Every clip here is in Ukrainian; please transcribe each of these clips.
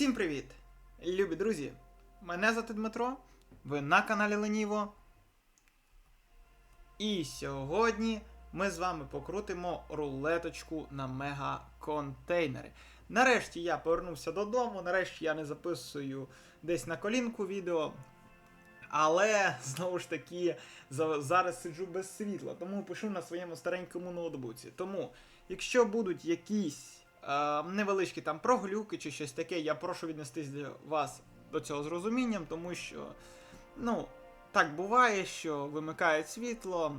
Всім привіт! Любі друзі! Мене звати Дмитро, ви на каналі Леніво. І сьогодні ми з вами покрутимо рулеточку на мега-контейнери. Нарешті я повернувся додому, нарешті я не записую десь на колінку відео. Але знову ж таки зараз сиджу без світла, тому пишу на своєму старенькому ноутбуці. Тому, якщо будуть якісь е, невеличкі там проглюки чи щось таке, я прошу віднестись для вас до цього з розумінням, тому що, ну, так буває, що вимикають світло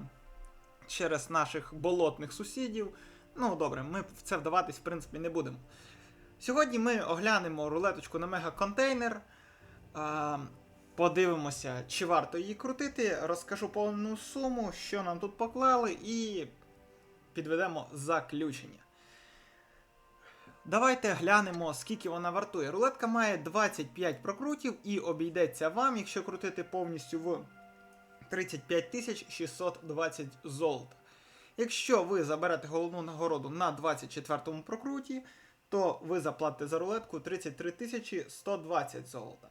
через наших болотних сусідів. Ну, добре, ми в це вдаватись, в принципі, не будемо. Сьогодні ми оглянемо рулеточку на мегаконтейнер. Е, Подивимося, чи варто її крутити, розкажу повну суму, що нам тут поклали, і підведемо заключення. Давайте глянемо, скільки вона вартує. Рулетка має 25 прокрутів і обійдеться вам, якщо крутити повністю в 35 620 золота. Якщо ви заберете головну нагороду на 24 прокруті, то ви заплатите за рулетку 33 120 золота.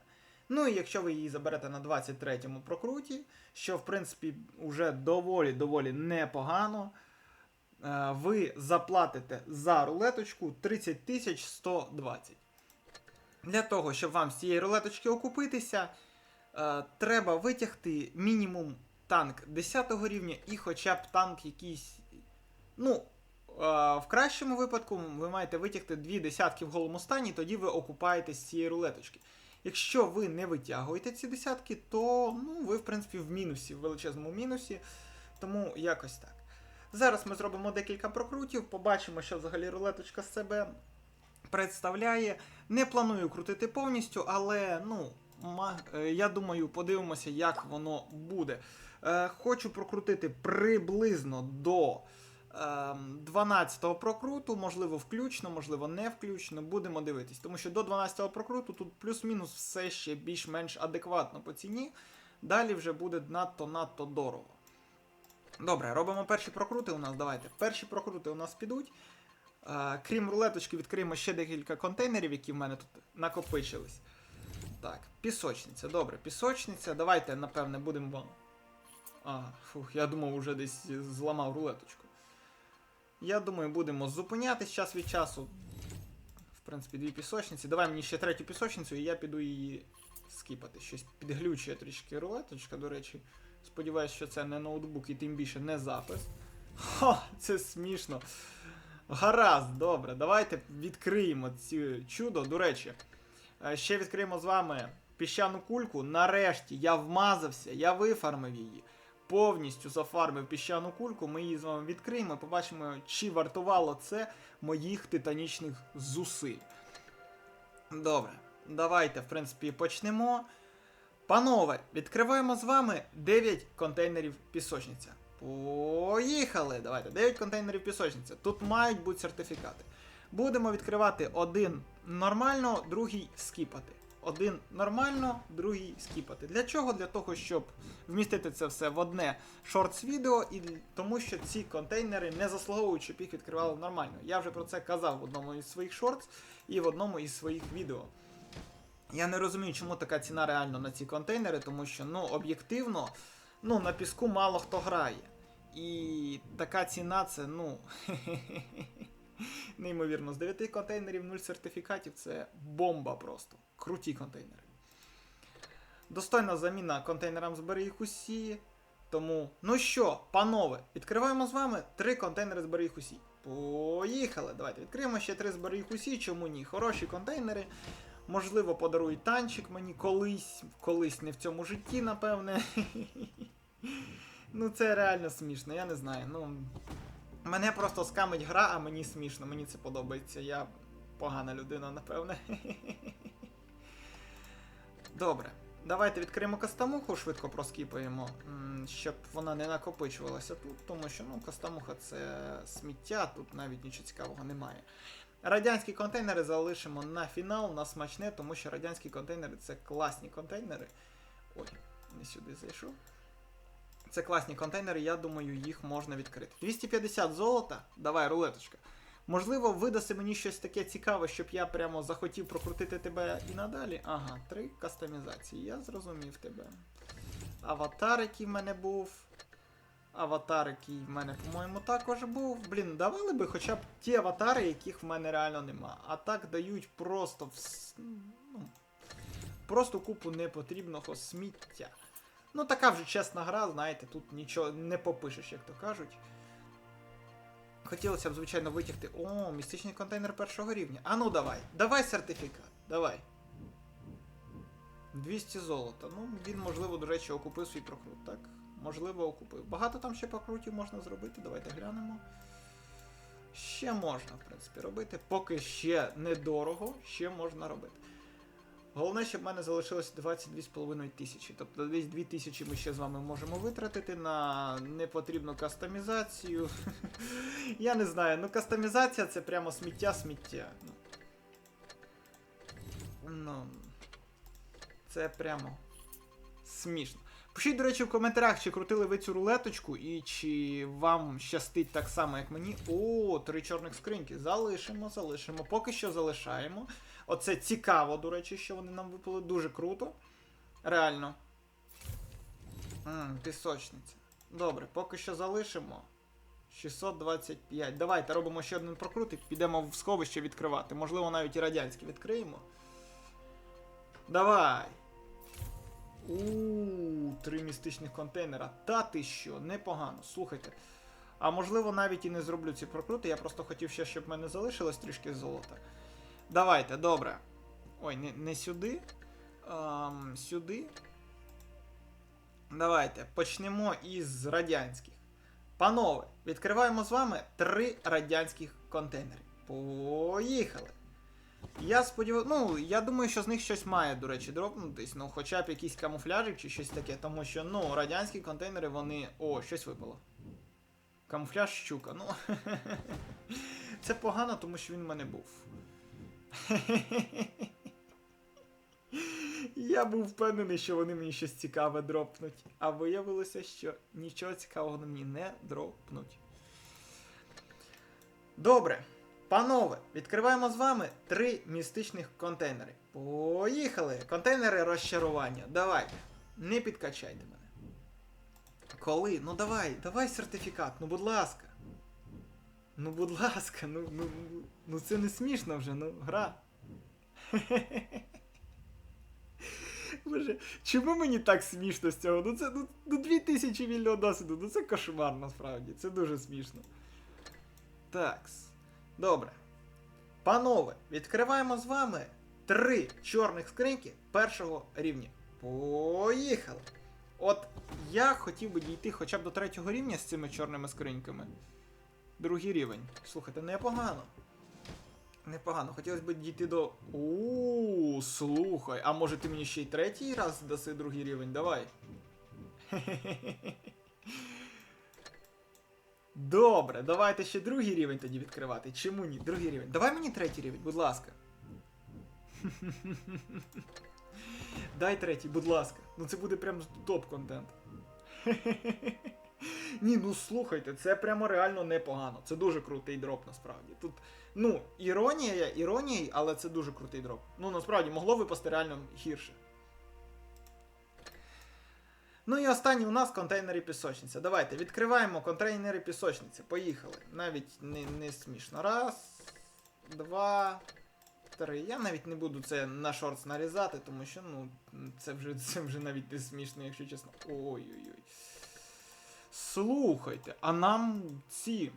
Ну і якщо ви її заберете на 23-му прокруті, що в принципі вже доволі-доволі непогано, ви заплатите за рулеточку 30 тисяч 120. Для того, щоб вам з цієї рулеточки окупитися, е, треба витягти мінімум танк 10 рівня і хоча б танк якийсь. Ну, е, в кращому випадку ви маєте витягти дві десятки в голому стані, тоді ви окупаєтесь з цієї рулеточки. Якщо ви не витягуєте ці десятки, то ну, ви, в принципі, в мінусі, в величезному мінусі. Тому якось так. Зараз ми зробимо декілька прокрутів, побачимо, що взагалі рулеточка з себе представляє. Не планую крутити повністю, але ну, е, я думаю, подивимося, як воно буде. Е, Хочу прокрутити приблизно до. 12-го прокруту, можливо, включно, можливо, не включно. Будемо дивитись. Тому що до 12-го прокруту тут плюс-мінус все ще більш-менш адекватно по ціні. Далі вже буде надто-надто дорого. Добре, робимо перші прокрути у нас. Давайте. Перші прокрути у нас підуть. Е, крім рулеточки, відкриємо ще декілька контейнерів, які в мене тут накопичились. Так, пісочниця. Добре, пісочниця. Давайте, напевне, будемо. А, фух, я думав, вже десь зламав рулеточку. Я думаю, будемо зупинятись час від часу. В принципі, дві пісочниці. Давай мені ще третю пісочницю, і я піду її скіпати. Щось підглючує трішки рулеточка, до речі. Сподіваюсь, що це не ноутбук і тим більше не запис. Хо, це смішно. Гаразд, добре, давайте відкриємо ці чудо. До речі, е, ще відкриємо з вами піщану кульку. Нарешті я вмазався, я вифармив її повністю зафармив піщану кульку, ми її з вами відкриємо побачимо, чи вартувало це моїх титанічних зусиль. Добре, давайте, в принципі, почнемо. Панове, відкриваємо з вами 9 контейнерів пісочниця. Поїхали! Давайте, 9 контейнерів пісочниця. Тут мають бути сертифікати. Будемо відкривати один нормально, другий скіпати. Один нормально, другий скіпати. Для чого? Для того, щоб вмістити це все в одне шортс відео, і тому що ці контейнери не заслуговують, щоб їх відкривали нормально. Я вже про це казав в одному із своїх шортс і в одному із своїх відео. Я не розумію, чому така ціна реально на ці контейнери, тому що ну, об'єктивно ну, на піску мало хто грає. І така ціна це, ну. Неймовірно, з 9 контейнерів 0 сертифікатів це бомба просто. Круті контейнери. Достойна заміна контейнерам збери їх усі. Тому, ну що, панове, відкриваємо з вами три контейнери збери їх усі. Поїхали! Давайте відкриємо ще три збери їх усі, чому ні? Хороші контейнери. Можливо, подарують танчик мені колись, колись не в цьому житті, напевне. Ну, це реально смішно, я не знаю. Ну, Мене просто скамить гра, а мені смішно, мені це подобається. Я погана людина, напевне. Добре. Давайте відкриємо кастамуху, швидко проскіпаємо, щоб вона не накопичувалася тут, тому що ну, кастамуха це сміття, тут навіть нічого цікавого немає. Радянські контейнери залишимо на фінал, на смачне, тому що радянські контейнери це класні контейнери. Ой, не сюди зайшов. Це класні контейнери, я думаю, їх можна відкрити. 250 золота. Давай, рулеточка. Можливо, видаси мені щось таке цікаве, щоб я прямо захотів прокрутити тебе і надалі. Ага, три кастомізації. Я зрозумів тебе. Аватар, який в мене був. Аватар, який в мене, по-моєму, також був. Блін, давали би хоча б ті аватари, яких в мене реально нема. А так дають просто вс... ну, просто купу непотрібного сміття. Ну, така вже чесна гра, знаєте, тут нічого не попишеш, як то кажуть. Хотілося б, звичайно, витягти. О, містичний контейнер першого рівня. А ну давай, давай сертифікат, давай. 200 золота. Ну, він, можливо, до речі, окупив свій прокрут, так? Можливо, окупив. Багато там ще прокрутів можна зробити, давайте глянемо. Ще можна, в принципі, робити. Поки ще недорого, ще можна робити. Головне, щоб в мене залишилось 22,5 тисячі. Тобто десь 2 тисячі ми ще з вами можемо витратити на непотрібну кастомізацію. Я не знаю, ну кастомізація це прямо сміття-сміття. Ну. Це прямо смішно. Пишіть, до речі, в коментарях, чи крутили ви цю рулеточку, і чи вам щастить так само, як мені. О, три чорних скриньки. Залишимо, залишимо. Поки що залишаємо. Оце цікаво, до речі, що вони нам випали. Дуже круто. Реально. М, пісочниця. Добре, поки що залишимо. 625. Давайте робимо ще один прокрут і підемо в сховище відкривати. Можливо, навіть і радянське відкриємо. Давай. У, три містичних контейнера. Та ти що, непогано. Слухайте. А можливо, навіть і не зроблю ці прокрути. Я просто хотів ще, щоб в мене залишилось трішки золота. Давайте, добре. Ой, не, не сюди. Ам, сюди. Давайте почнемо із радянських. Панове, відкриваємо з вами три радянських контейнери. Поїхали! Я сподіваюся, ну, я думаю, що з них щось має, до речі, дропнутись, ну, хоча б якийсь камуфляжик чи щось таке, тому що, ну, радянські контейнери, вони. О, щось випало. Камуфляж щука. Ну. Це погано, тому що він в мене був. Я був впевнений, що вони мені щось цікаве дропнуть. А виявилося, що нічого цікавого мені не дропнуть. Добре. Панове, відкриваємо з вами три містичних контейнери. Поїхали! Контейнери розчарування. Давайте. Не підкачайте мене. Коли? Ну давай, давай сертифікат, ну будь ласка. Ну, будь ласка, ну, ну, ну, ну це не смішно вже, ну, гра. Боже, чому мені так смішно з цього? Ну це ну, ну 2000 вільного досвіду, ну це кошмар насправді, це дуже смішно. Такс. Добре. Панове, відкриваємо з вами три чорних скриньки першого рівня. Поїхали! От я хотів би дійти хоча б до третього рівня з цими чорними скриньками. Другий рівень. Слухайте, непогано. Непогано. Хотілося б дійти до. У, слухай. А може ти мені ще й третій раз даси другий рівень? Давай. Добре, давайте ще другий рівень тоді відкривати. Чому ні? Другий рівень. Давай мені третій рівень, будь ласка. Дай третій, будь ласка. Ну це буде прям топ-контент. Ні, ну слухайте, це прямо реально непогано. Це дуже крутий дроп, насправді. Тут, ну, іронія є іронією, але це дуже крутий дроп. Ну, насправді, могло випасти реально гірше. Ну і останній у нас контейнери пісочниця. Давайте відкриваємо контейнери пісочниці. Поїхали. Навіть не, не смішно. Раз, два, три. Я навіть не буду це на шортс нарізати, тому що, ну, це вже, це вже навіть не смішно, якщо чесно. Ой-ой-ой. Слухайте, а нам ці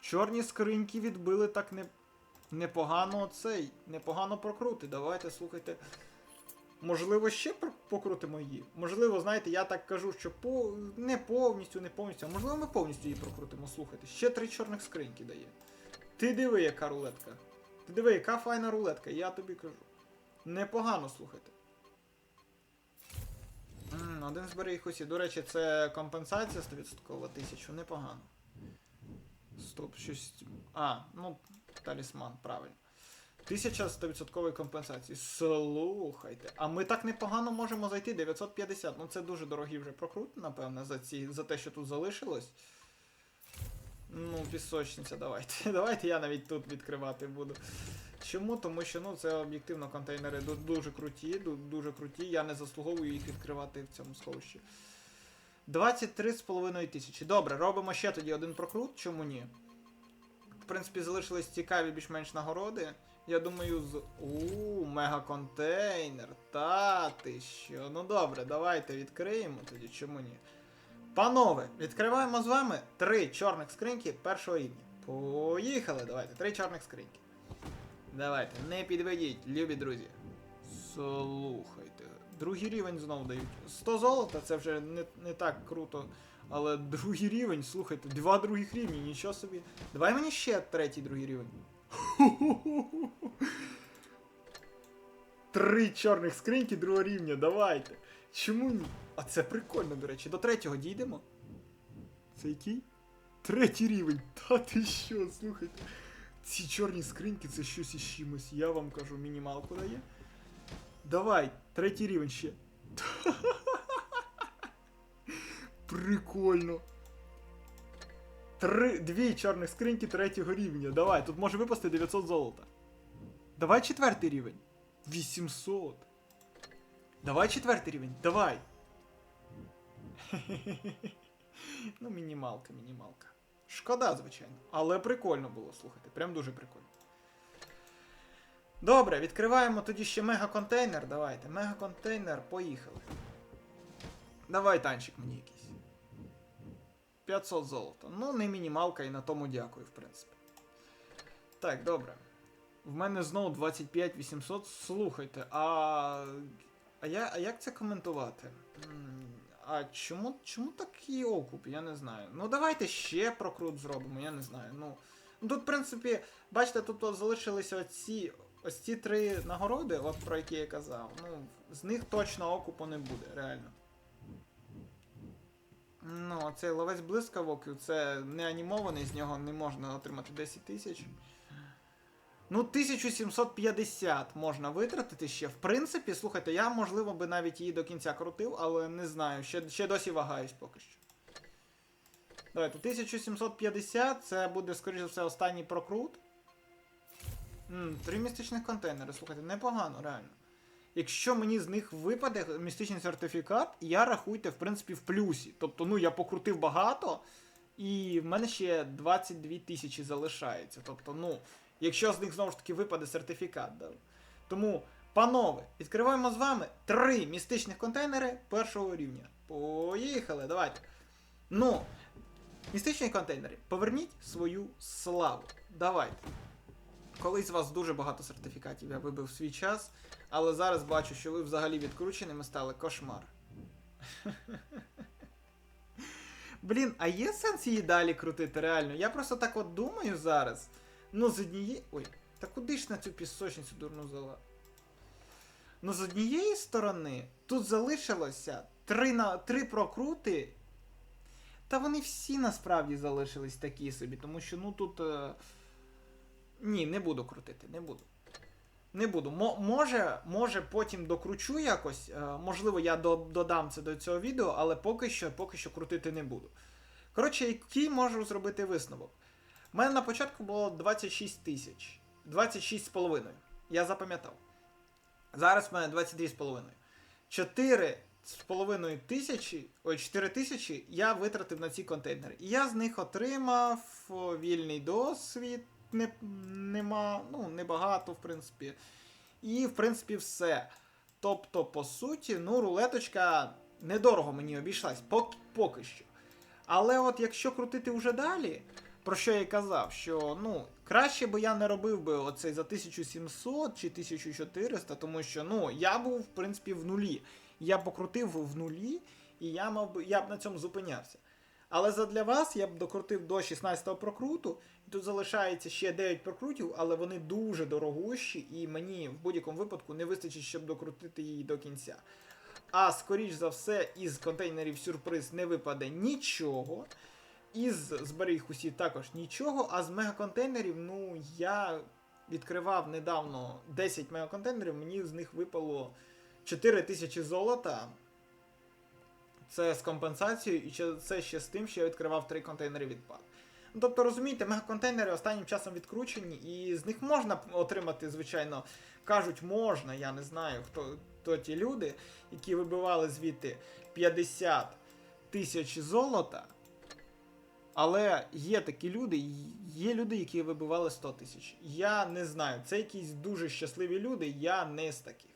чорні скриньки відбили так не, непогано цей, непогано прокрути. Давайте, слухайте. Можливо, ще покрутимо її. Можливо, знаєте, я так кажу, що по... не повністю, не повністю. А можливо, ми повністю її прокрутимо. Слухайте, ще три чорних скриньки дає. Ти диви, яка рулетка. Ти диви, яка файна рулетка, я тобі кажу. Непогано, слухайте. М, один зберіг усі. До речі, це компенсація 100% тисячу, непогано. Стоп, щось. А, ну, талісман, правильно. Тисяча 100% компенсації. Слухайте. А ми так непогано можемо зайти 950. Ну це дуже дорогий вже прокрут, напевне, за ці, за те, що тут залишилось. Ну, пісочниця, давайте. Давайте я навіть тут відкривати буду. Чому? Тому що ну це об'єктивно контейнери дуже круті, дуже круті. Я не заслуговую їх відкривати в цьому сховищі. 23,5 тисячі. Добре, робимо ще тоді один прокрут, чому ні? В принципі, залишились цікаві більш-менш нагороди. Я думаю, з. У, мегаконтейнер. Та ти що? Ну добре, давайте відкриємо тоді, чому ні? Панове, відкриваємо з вами три чорних скриньки першого рівня. Поїхали, давайте, три чорних скриньки. Давайте, не підведіть, любі друзі. Слухайте. Другий рівень знову дають. 100 золота, це вже не, не так круто. Але другий рівень, слухайте, два других рівні, нічого собі. Давай мені ще третій другий рівень. Три чорних скриньки другого рівня, давайте. Чому ні? А це прикольно, до речі. До третього дійдемо. Це який? Третій рівень. Та ти що, слухайте. Ці чорні скриньки це щось із чимось. Я вам кажу, мінімалку дає. Давай, третій рівень ще. Прикольно. Три, дві чорних скриньки третього рівня. Давай, тут може випасти 900 золота. Давай четвертий рівень. 800. Давай четвертий рівень. Давай. ну, мінімалка, мінімалка. Шкода, звичайно. Але прикольно було, слухайте. Прям дуже прикольно. Добре, відкриваємо тоді ще мегаконтейнер. Давайте. Мегаконтейнер, поїхали. Давай танчик мені якийсь. 500 золота. Ну, не мінімалка, і на тому дякую, в принципі. Так, добре. В мене знову 25 800. Слухайте, а. А, я, а як це коментувати? А чому, чому такий окуп? Я не знаю. Ну давайте ще прокрут зробимо, я не знаю. Ну, тут, в принципі, бачите, тут залишилися оці, ось ці три нагороди, от про які я казав. Ну, з них точно окупу не буде, реально. Ну, цей ловець блискавок, це не анімований, з нього не можна отримати 10 тисяч. Ну, 1750 можна витратити ще. В принципі, слухайте, я, можливо, би навіть її до кінця крутив, але не знаю, ще, ще досі вагаюсь поки що. Давайте, 1750 це буде, скоріш за все, останній прокрут. М, Три містичних контейнери, слухайте, непогано, реально. Якщо мені з них випаде містичний сертифікат, я рахуйте, в принципі, в плюсі. Тобто, ну, я покрутив багато, і в мене ще 22 тисячі залишається. Тобто, ну, якщо з них знову ж таки випаде сертифікат. Да. Тому, панове, відкриваємо з вами три містичних контейнери першого рівня. Поїхали, давайте. Ну, містичні контейнери, поверніть свою славу. Давайте. Колись у вас дуже багато сертифікатів, я вибив свій час, але зараз бачу, що ви взагалі відкрученими стали кошмар. Блін, а є сенс її далі крутити, реально? Я просто так от думаю зараз. Ну, з однієї. Ой, та куди ж на цю пісочницю дурну зала? Ну, з однієї сторони, тут залишилося три, на... три прокрути. Та вони всі насправді залишились такі собі, тому що ну тут. Е... Ні, не буду крутити, не буду. Не буду. Мо- може, може потім докручу якось. Е, можливо, я до- додам це до цього відео, але поки що, поки що крутити не буду. Коротше, який можу зробити висновок? У мене на початку було 26 тисяч. 26,5. Я запам'ятав. Зараз в мене 22,5. 4,5 тисячі, ой, 4 тисячі я витратив на ці контейнери. І я з них отримав вільний досвід. Не, нема, ну, небагато, в принципі. І, в принципі, все. Тобто, по суті, ну, рулеточка недорого мені обійшлась, поки, поки що. Але от якщо крутити вже далі, про що я і казав, що ну, краще би я не робив би оцей за 1700 чи 1400, тому що ну, я був, в принципі, в нулі. Я покрутив в нулі, і я мав би, я б на цьому зупинявся. Але задля вас я б докрутив до 16-го прокруту, і тут залишається ще 9 прокрутів, але вони дуже дорогущі, і мені в будь-якому випадку не вистачить, щоб докрутити її до кінця. А скоріш за все, із контейнерів сюрприз не випаде нічого. Із зберіг усі також нічого. А з мегаконтейнерів, ну, я відкривав недавно 10 мегаконтейнерів, мені з них випало 4 тисячі золота. Це з компенсацією, і це ще з тим, що я відкривав 3 контейнери відпад. Ну, тобто, розумієте, мегаконтейнери останнім часом відкручені, і з них можна отримати, звичайно, кажуть, можна, я не знаю, хто, хто ті люди, які вибивали звідти 50 тисяч золота. Але є такі люди, є люди, які вибивали 100 тисяч. Я не знаю, це якісь дуже щасливі люди, я не з таких.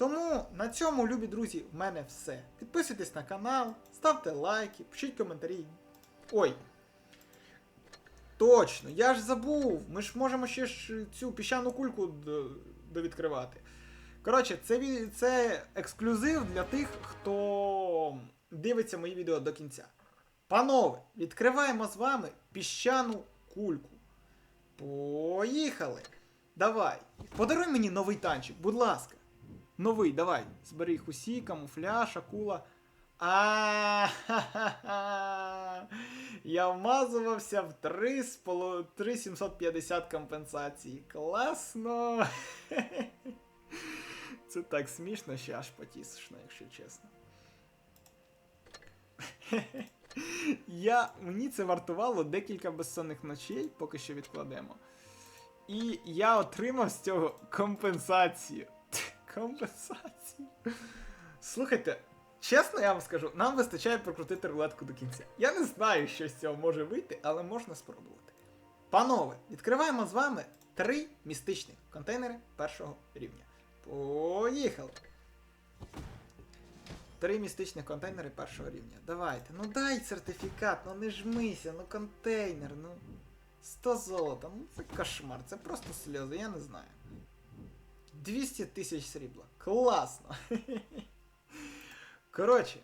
Тому на цьому, любі друзі, в мене все. Підписуйтесь на канал, ставте лайки, пишіть коментарі. Ой. Точно, я ж забув. Ми ж можемо ще ж цю піщану кульку довідкривати. Коротше, це, це ексклюзив для тих, хто дивиться мої відео до кінця. Панове, відкриваємо з вами піщану кульку. Поїхали! Давай. Подаруй мені новий танчик, будь ласка. Новий, давай. Збери їх усі, камуфляж, акула. А, ха-ха-ха. Я вмазувався в 3 з 3750 компенсації. Класно. Це так смішно, що аж потішно, якщо чесно. Я, мені це вартувало декілька безсонних ночей, поки що відкладемо. І я отримав з цього компенсацію. Компенсацію. Слухайте, чесно я вам скажу, нам вистачає прокрутити рулетку до кінця. Я не знаю, що з цього може вийти, але можна спробувати. Панове, відкриваємо з вами три містичних контейнери першого рівня. Поїхали! Три містичних контейнери першого рівня. Давайте. Ну дай сертифікат, ну не жмися, ну контейнер, ну. 100 золота, ну це кошмар, це просто сльози, я не знаю. 200 тисяч срібла. Класно. Коротше,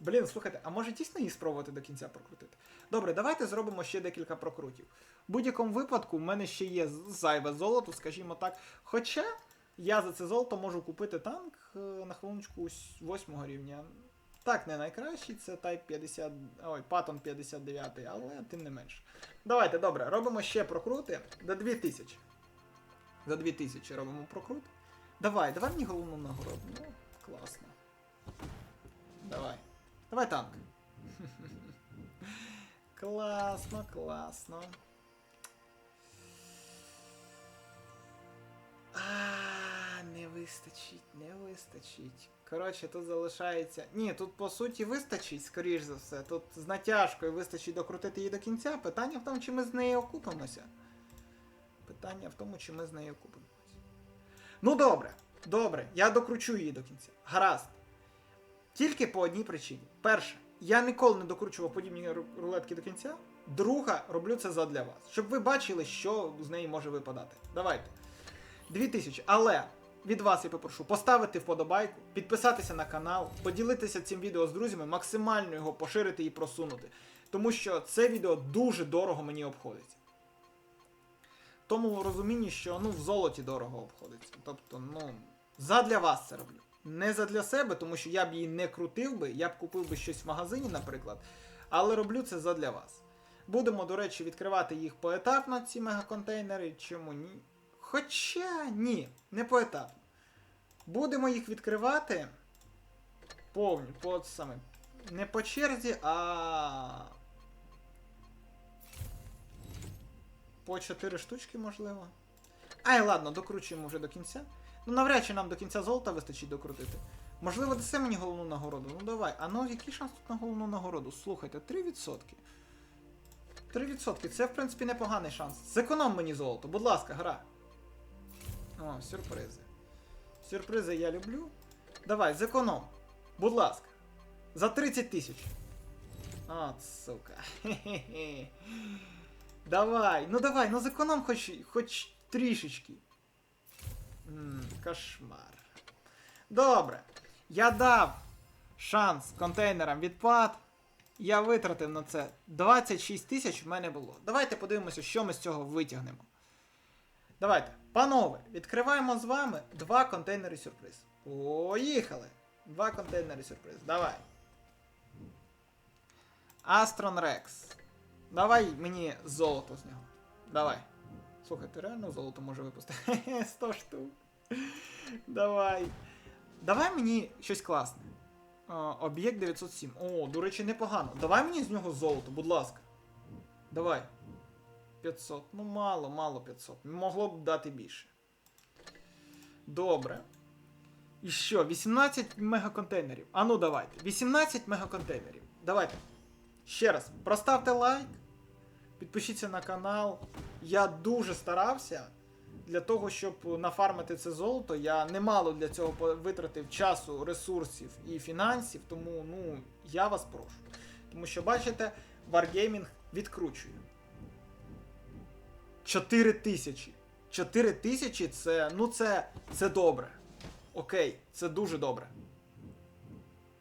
блін, слухайте, а може дійсно її спробувати до кінця прокрутити? Добре, давайте зробимо ще декілька прокрутів. В будь-якому випадку в мене ще є зайве золото, скажімо так. Хоча я за це золото можу купити танк е, на хвилиночку 8 рівня. Так, не найкращий, це Type 50. Ой, Patton 59, але тим не менше. Давайте, добре, робимо ще прокрути до 2000. За 2000 робимо прокрут. Давай, давай мені головну нагороду. Ну, класно. Давай. Давай танк. Класно, класно. А, не вистачить, не вистачить. Коротше, тут залишається. Ні, тут по суті вистачить, скоріш за все. Тут з натяжкою вистачить докрутити її до кінця. Питання в тому, чи ми з нею окупимося. Питання в тому, чи ми з нею окупимося. Ну добре, добре, я докручу її до кінця. Гаразд. Тільки по одній причині. Перше, я ніколи не докручував подібні рулетки до кінця. Друга, роблю це задля вас. Щоб ви бачили, що з неї може випадати. Давайте. 2000. Але від вас я попрошу поставити вподобайку, підписатися на канал, поділитися цим відео з друзями, максимально його поширити і просунути. Тому що це відео дуже дорого мені обходиться. Тому розумінні, що ну в золоті дорого обходиться. Тобто, ну, задля вас це роблю. Не задля себе, тому що я б її не крутив би, я б купив би щось в магазині, наприклад. Але роблю це задля вас. Будемо, до речі, відкривати їх поетапно, ці мегаконтейнери. Чому ні? Хоча ні, не поетапно. Будемо їх відкривати повні, по саме. Не по черзі, а. По 4 штучки, можливо. Ай, ладно, докручуємо вже до кінця. Ну, навряд чи нам до кінця золота вистачить докрутити. Можливо, даси мені головну нагороду. Ну давай. А ну який шанс тут на головну нагороду? Слухайте, 3%. 3%. Це, в принципі, непоганий шанс. Зеконом мені золото, будь ласка, гра. О, сюрпризи. Сюрпризи я люблю. Давай, зеконом. Будь ласка. За 30 тисяч. От, сука. Хе-хе-хе. Давай, ну давай, ну зеконом хоч, хоч трішечки. М, кошмар. Добре. Я дав шанс контейнерам відпад. Я витратив на це 26 тисяч в мене було. Давайте подивимося, що ми з цього витягнемо. Давайте, панове, відкриваємо з вами два контейнери сюрприз. Поїхали! Два контейнери сюрприз. Давай. Астрон Рекс. Давай мені золото з нього. Давай. Слухай, ти реально золото може випустити? Хе-хе, 100 штук. Давай. Давай мені щось класне. Об'єкт 907. О, до речі, непогано. Давай мені з нього золото, будь ласка. Давай. 500. Ну, мало, мало 500. Могло б дати більше. Добре. І що? 18 мегаконтейнерів. А ну давайте. 18 мегаконтейнерів. Давайте. Ще раз. Проставте лайк. Підпишіться на канал. Я дуже старався для того, щоб нафармити це золото. Я немало для цього витратив часу, ресурсів і фінансів. Тому ну, я вас прошу. Тому що, бачите, Wargaming відкручує. 4 тисячі. 4 тисячі це. Ну, це, це добре. Окей, це дуже добре.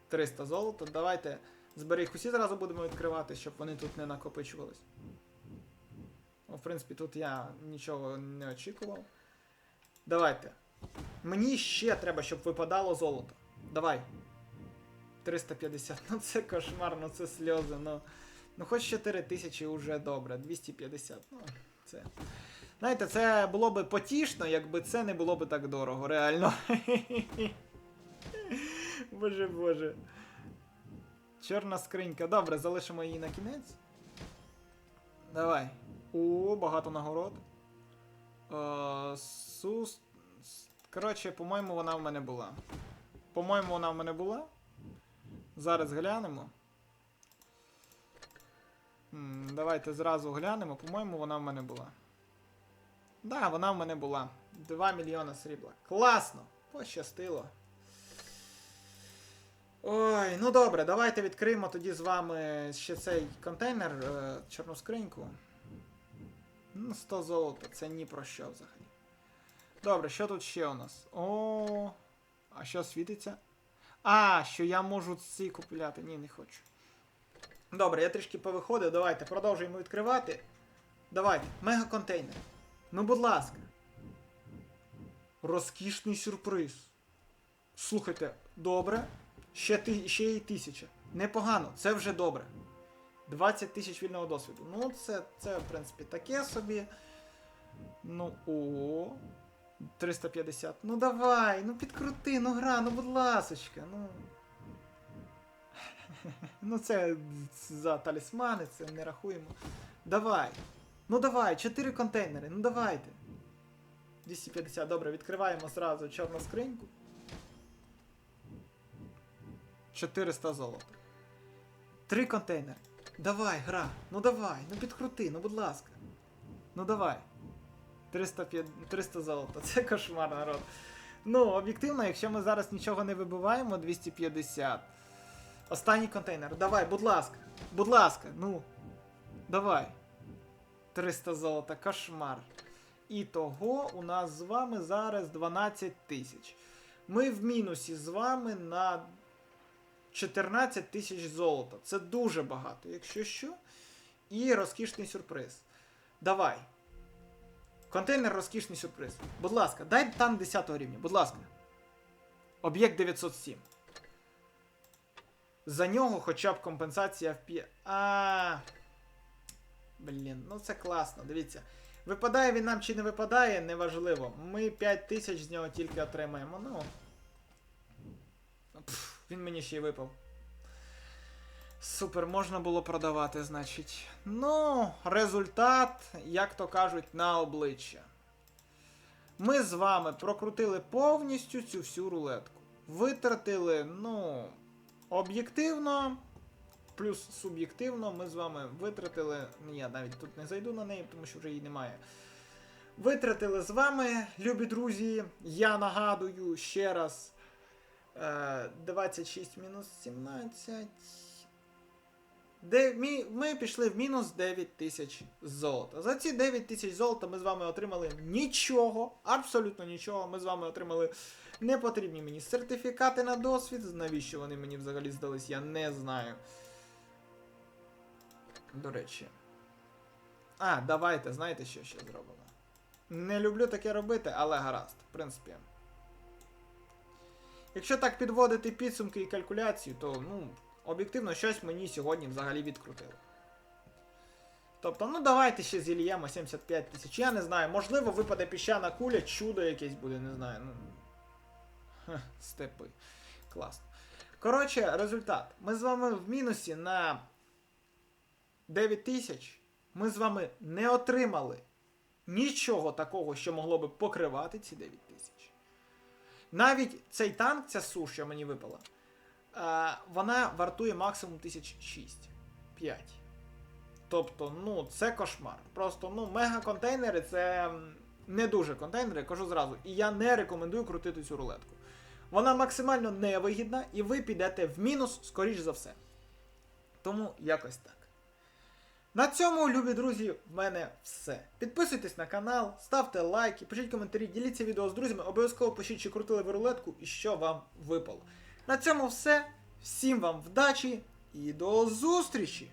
300 золота. Давайте збери їх усі зразу будемо відкривати, щоб вони тут не накопичувались. Ну, в принципі, тут я нічого не очікував. Давайте. Мені ще треба, щоб випадало золото. Давай. 350. Ну це кошмар, ну це сльози. Ну, ну хоч 4 тисячі вже добре. 250. Ну, це. Знаєте, це було би потішно, якби це не було би так дорого, реально. Боже боже. Чорна скринька. Добре, залишимо її на кінець. Давай. О, багато нагород. Е, сус. Коротше, по-моєму, вона в мене була. По-моєму, вона в мене була. Зараз глянемо. Давайте зразу глянемо. По-моєму, вона в мене була. Да, вона в мене була. 2 мільйона срібла. Класно! Пощастило. Ой, ну добре, давайте відкриємо тоді з вами ще цей контейнер, е, чорну скриньку. Ну, 100 золота, це ні про що взагалі. Добре, що тут ще у нас? О, а що світиться? А, що я можу ці купляти. Ні, не хочу. Добре, я трішки повиходив. Давайте продовжуємо відкривати. Давайте, мегаконтейнер. Ну, будь ласка. Розкішний сюрприз. Слухайте, добре. Ще, ти, ще й тисяча. Непогано, це вже добре. 20 тисяч вільного досвіду. Ну, це, це, в принципі, таке собі. Ну, о. 350. Ну давай, ну підкрути, ну гра, ну будь ласочка, ну. Ну це за талісмани, це не рахуємо. Давай. Ну давай, 4 контейнери, ну давайте. 250, добре, відкриваємо зразу чорну скриньку. 400 золота. Три контейнери. Давай, гра. Ну давай, ну підкрути, ну будь ласка. Ну давай. 300, 300 золота. Це кошмар, народ. Ну, об'єктивно, якщо ми зараз нічого не вибиваємо, 250. Останній контейнер. Давай, будь ласка. Будь ласка, ну. Давай. 300 золота, кошмар. І того у нас з вами зараз 12 тисяч. Ми в мінусі з вами на 14 тисяч золота. Це дуже багато, якщо що. І розкішний сюрприз. Давай. Контейнер розкішний сюрприз. Будь ласка, дай танк 10 рівня, будь ласка. Об'єкт 907. За нього хоча б компенсація в. А. Блін, ну це класно, дивіться. Випадає він нам чи не випадає, неважливо. Ми 5 тисяч з нього тільки отримаємо. Ну. Пф, він мені ще й випав. Супер, можна було продавати, значить. Ну, результат, як то кажуть, на обличчя. Ми з вами прокрутили повністю цю всю рулетку. Витратили, ну, об'єктивно, плюс суб'єктивно, ми з вами витратили. Ну, я навіть тут не зайду на неї, тому що вже її немає. Витратили з вами, любі друзі. Я нагадую ще раз. Е, 26 мінус 17. Де, мі, ми пішли в мінус 9 тисяч золота. За ці 9 тисяч золота ми з вами отримали нічого, абсолютно нічого. Ми з вами отримали непотрібні мені сертифікати на досвід. Навіщо вони мені взагалі здались, я не знаю. До речі. А, давайте, знаєте, що ще зробимо? Не люблю таке робити, але гаразд, в принципі. Якщо так підводити підсумки і калькуляцію, то ну, об'єктивно щось мені сьогодні взагалі відкрутило. Тобто, ну давайте ще зільємо 75 тисяч. Я не знаю, можливо, випаде піщана куля, чудо якесь буде, не знаю. Ну. Хех, степи. Класно. Коротше, результат. Ми з вами в мінусі на 9 тисяч. ми з вами не отримали нічого такого, що могло би покривати ці 9 тисяч. Навіть цей танк, ця су, що мені випала, е, вона вартує максимум 1006. 5. Тобто, ну, це кошмар. Просто, ну, мега-контейнери це не дуже контейнери, кажу зразу. І я не рекомендую крутити цю рулетку. Вона максимально невигідна, і ви підете в мінус, скоріш за все. Тому якось так. На цьому, любі друзі, в мене все. Підписуйтесь на канал, ставте лайки, пишіть коментарі, діліться відео з друзями, обов'язково пишіть, чи крутили ви рулетку і що вам випало. На цьому все. Всім вам вдачі і до зустрічі!